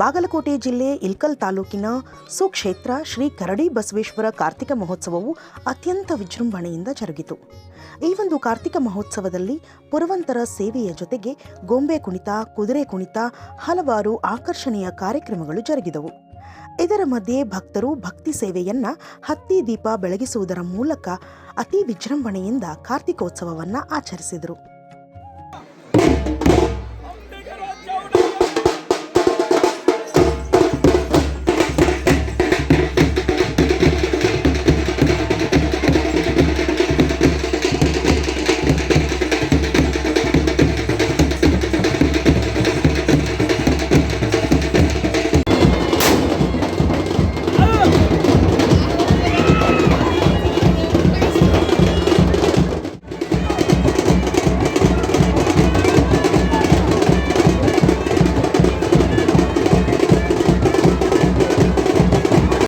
ಬಾಗಲಕೋಟೆ ಜಿಲ್ಲೆ ಇಲ್ಕಲ್ ತಾಲೂಕಿನ ಸುಕ್ಷೇತ್ರ ಶ್ರೀ ಕರಡಿ ಬಸವೇಶ್ವರ ಕಾರ್ತಿಕ ಮಹೋತ್ಸವವು ಅತ್ಯಂತ ವಿಜೃಂಭಣೆಯಿಂದ ಜರುಗಿತು. ಈ ಒಂದು ಕಾರ್ತಿಕ ಮಹೋತ್ಸವದಲ್ಲಿ ಪುರವಂತರ ಸೇವೆಯ ಜೊತೆಗೆ ಗೊಂಬೆ ಕುಣಿತ, ಕುದುರೆ ಕುಣಿತ, ಹಲವಾರು ಆಕರ್ಷಣೀಯ ಕಾರ್ಯಕ್ರಮಗಳು ಜರುಗಿದವು. ಇದರ ಮಧ್ಯೆ ಭಕ್ತರು ಭಕ್ತಿ ಸೇವೆಯನ್ನ ಹತ್ತಿ ದೀಪ ಬೆಳಗಿಸುವುದರ ಮೂಲಕ ಅತಿ ವಿಜೃಂಭಣೆಯಿಂದ ಕಾರ್ತಿಕೋತ್ಸವವನ್ನು ಆಚರಿಸಿದರು.